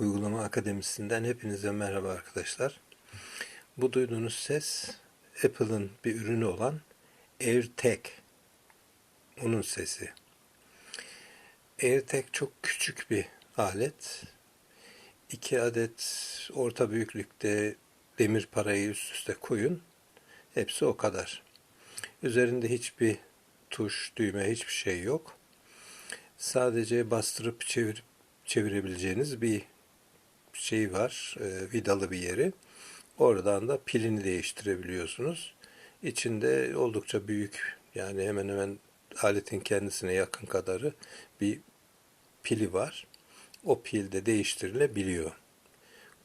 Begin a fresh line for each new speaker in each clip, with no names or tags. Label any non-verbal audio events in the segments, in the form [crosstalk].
Uygulama Akademisi'nden hepinize merhaba arkadaşlar. Bu duyduğunuz ses Apple'ın bir ürünü olan AirTag. Onun sesi. AirTag çok küçük bir alet. İki adet orta büyüklükte demir parayı üst üste koyun. Hepsi o kadar. Üzerinde hiçbir tuş, düğme, hiçbir şey yok. Sadece bastırıp çevirip çevirebileceğiniz bir şey var, e, vidalı bir yeri. Oradan da pilini değiştirebiliyorsunuz. İçinde oldukça büyük, yani hemen hemen aletin kendisine yakın kadarı bir pili var. O pil de değiştirilebiliyor.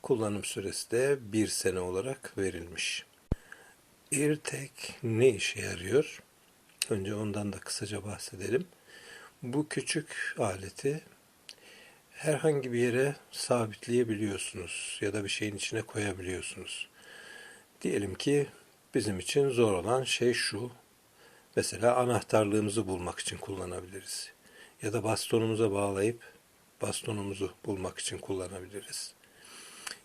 Kullanım süresi de bir sene olarak verilmiş. AirTag ne işe yarıyor? Önce ondan da kısaca bahsedelim. Bu küçük aleti herhangi bir yere sabitleyebiliyorsunuz ya da bir şeyin içine koyabiliyorsunuz. Diyelim ki bizim için zor olan şey şu. Mesela anahtarlığımızı bulmak için kullanabiliriz. Ya da bastonumuza bağlayıp bastonumuzu bulmak için kullanabiliriz.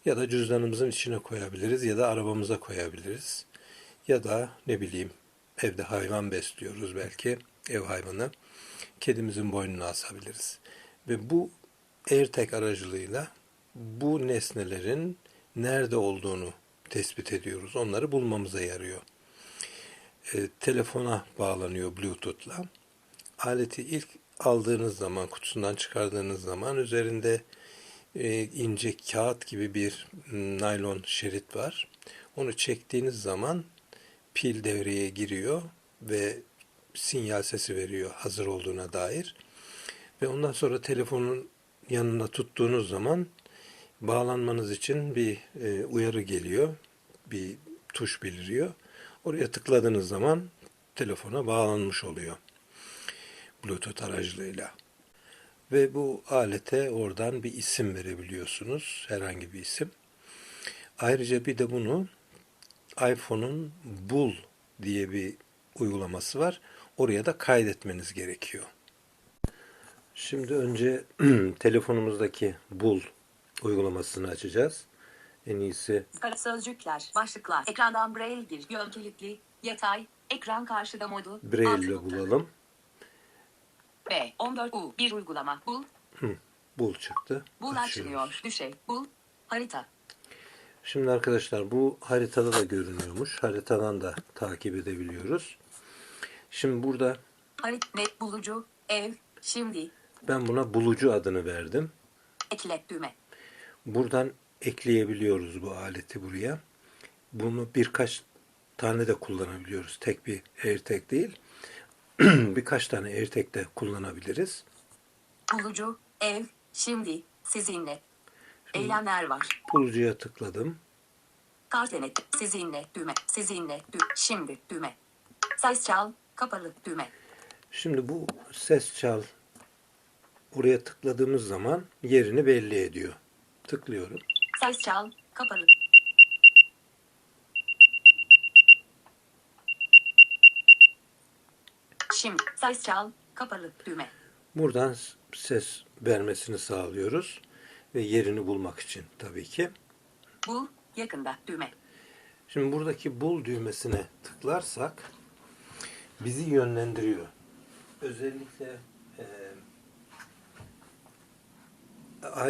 Ya da cüzdanımızın içine koyabiliriz ya da arabamıza koyabiliriz. Ya da ne bileyim evde hayvan besliyoruz belki ev hayvanı. Kedimizin boynuna asabiliriz. Ve bu AirTag aracılığıyla bu nesnelerin nerede olduğunu tespit ediyoruz. Onları bulmamıza yarıyor. E, telefona bağlanıyor Bluetooth'la. Aleti ilk aldığınız zaman, kutusundan çıkardığınız zaman üzerinde e, ince kağıt gibi bir naylon şerit var. Onu çektiğiniz zaman pil devreye giriyor ve sinyal sesi veriyor hazır olduğuna dair. Ve ondan sonra telefonun yanına tuttuğunuz zaman bağlanmanız için bir e, uyarı geliyor. Bir tuş beliriyor. Oraya tıkladığınız zaman telefona bağlanmış oluyor. Bluetooth aracılığıyla. Ve bu alete oradan bir isim verebiliyorsunuz. Herhangi bir isim. Ayrıca bir de bunu iPhone'un Bul diye bir uygulaması var. Oraya da kaydetmeniz gerekiyor. Şimdi önce [clears throat] telefonumuzdaki Bul uygulamasını açacağız. En iyisi
sözcükler, başlıklar, ekrandan braille gir, yön kilitli, yatay, ekran karşıda modu,
Braille ile bulalım.
B, 14 U, bir uygulama, bul,
Bul çıktı.
bul açılıyor, düşey, bul, harita,
Şimdi arkadaşlar bu haritada da görünüyormuş. Haritadan da takip edebiliyoruz. Şimdi burada
harit, net bulucu, ev, şimdi,
ben buna bulucu adını verdim.
ekle, düğme,
Buradan ekleyebiliyoruz bu aleti buraya. Bunu birkaç tane de kullanabiliyoruz. Tek bir AirTag değil. [clears throat] birkaç tane AirTag de kullanabiliriz.
bulucu, ev, şimdi, sizinle, eylemler var,
Bulucuya tıkladım.
kart denet, sizinle, düğme, sizinle, düğme, şimdi, düğme, ses çal, kapalı, düğme,
Şimdi bu ses çal buraya tıkladığımız zaman yerini belli ediyor. Tıklıyorum.
ses çal, kapalı, Şimdi ses çal, kapalı, düğme.
Buradan ses vermesini sağlıyoruz ve yerini bulmak için tabii ki.
Bul, yakında, düğme.
Şimdi buradaki bul düğmesine tıklarsak bizi yönlendiriyor. Özellikle e,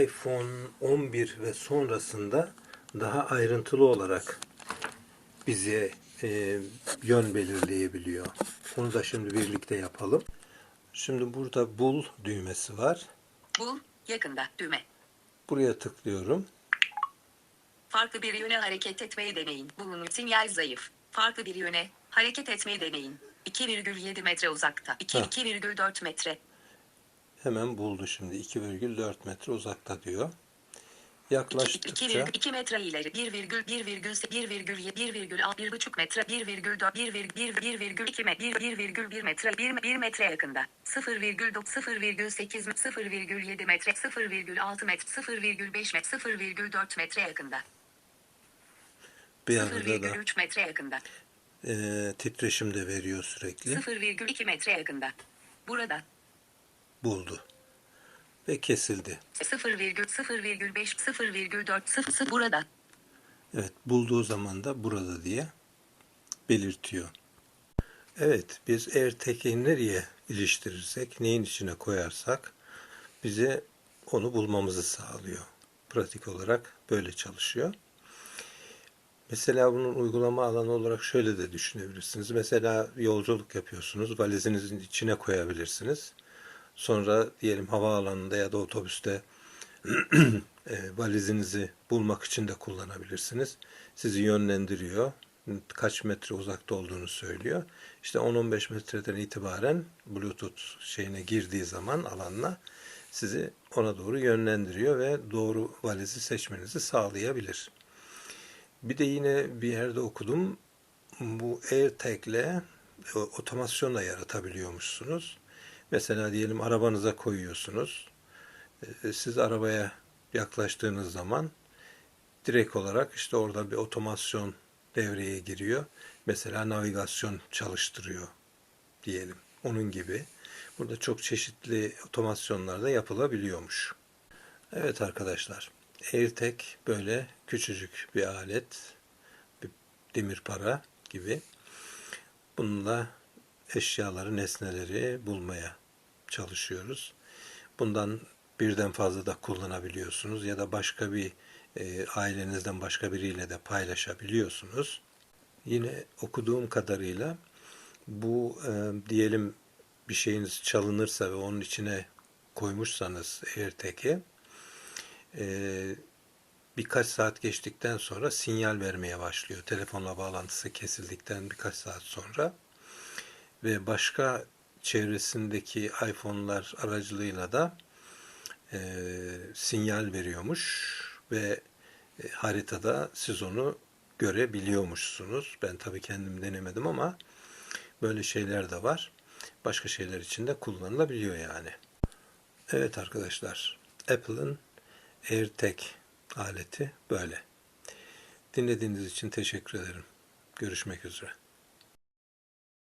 iPhone 11 ve sonrasında daha ayrıntılı olarak bize e, yön belirleyebiliyor. Onu da şimdi birlikte yapalım. Şimdi burada bul düğmesi var.
Bul, yakında, düğme.
Buraya tıklıyorum.
Farklı bir yöne hareket etmeyi deneyin. Bulunun sinyal zayıf. Farklı bir yöne hareket etmeyi deneyin. 2,7 metre uzakta. 2,
Ha.
2,4 metre.
Hemen buldu şimdi. 2,4 metre uzakta diyor.
2,
Yaklaştıkça
2 metre ileri. 1,1,1,1,1,1,1,1,5 metre. 1,4 1,1,1,2 metre. 1,1 metre. 1, 1 metre yakında. 0,9 0,8 0,7 metre. 0,6 metre. 0,5 metre. 0,4 metre yakında.
bir arada da
0,3 metre yakında.
e, titreşim de veriyor sürekli.
0,2 metre yakında. Burada.
Buldu. ve kesildi.
0,0,5 0,4 0 burada.
Evet, bulduğu zaman da burada diye belirtiyor. Evet, biz AirTag'i nereye iliştirirsek, neyin içine koyarsak bize onu bulmamızı sağlıyor. Pratik olarak böyle çalışıyor. Mesela bunun uygulama alanı olarak şöyle de düşünebilirsiniz. Mesela yolculuk yapıyorsunuz, valizinizin içine koyabilirsiniz. Sonra diyelim havaalanında ya da otobüste [clears throat] e, valizinizi bulmak için de kullanabilirsiniz. Sizi yönlendiriyor. Kaç metre uzakta olduğunu söylüyor. İşte 10-15 metreden itibaren Bluetooth şeyine girdiği zaman alanına sizi ona doğru yönlendiriyor ve doğru valizi seçmenizi sağlayabilir. Bir de yine bir yerde okudum. Bu AirTag'le e, otomasyon da yaratabiliyormuşsunuz. Mesela diyelim arabanıza koyuyorsunuz. E, Siz arabaya yaklaştığınız zaman direkt olarak işte orada bir otomasyon devreye giriyor. Mesela navigasyon çalıştırıyor diyelim. Onun gibi. Burada çok çeşitli otomasyonlar da yapılabiliyormuş. Evet arkadaşlar. AirTag böyle küçücük bir alet. Bir demir para gibi. Bununla eşyaları, nesneleri bulmaya çalışıyoruz. Bundan birden fazla da kullanabiliyorsunuz ya da başka bir e, ailenizden başka biriyle de paylaşabiliyorsunuz. Yine okuduğum kadarıyla bu e, diyelim bir şeyiniz çalınırsa ve onun içine koymuşsanız AirTag'i e, birkaç saat geçtikten sonra sinyal vermeye başlıyor. Telefonla bağlantısı kesildikten birkaç saat sonra ve başka çevresindeki iPhone'lar aracılığıyla da e, sinyal veriyormuş ve e, haritada siz onu görebiliyormuşsunuz. Ben tabii kendim denemedim ama böyle şeyler de var. Başka şeyler için de kullanılabiliyor yani. Evet arkadaşlar, Apple'ın AirTag aleti böyle. Dinlediğiniz için teşekkür ederim. Görüşmek üzere.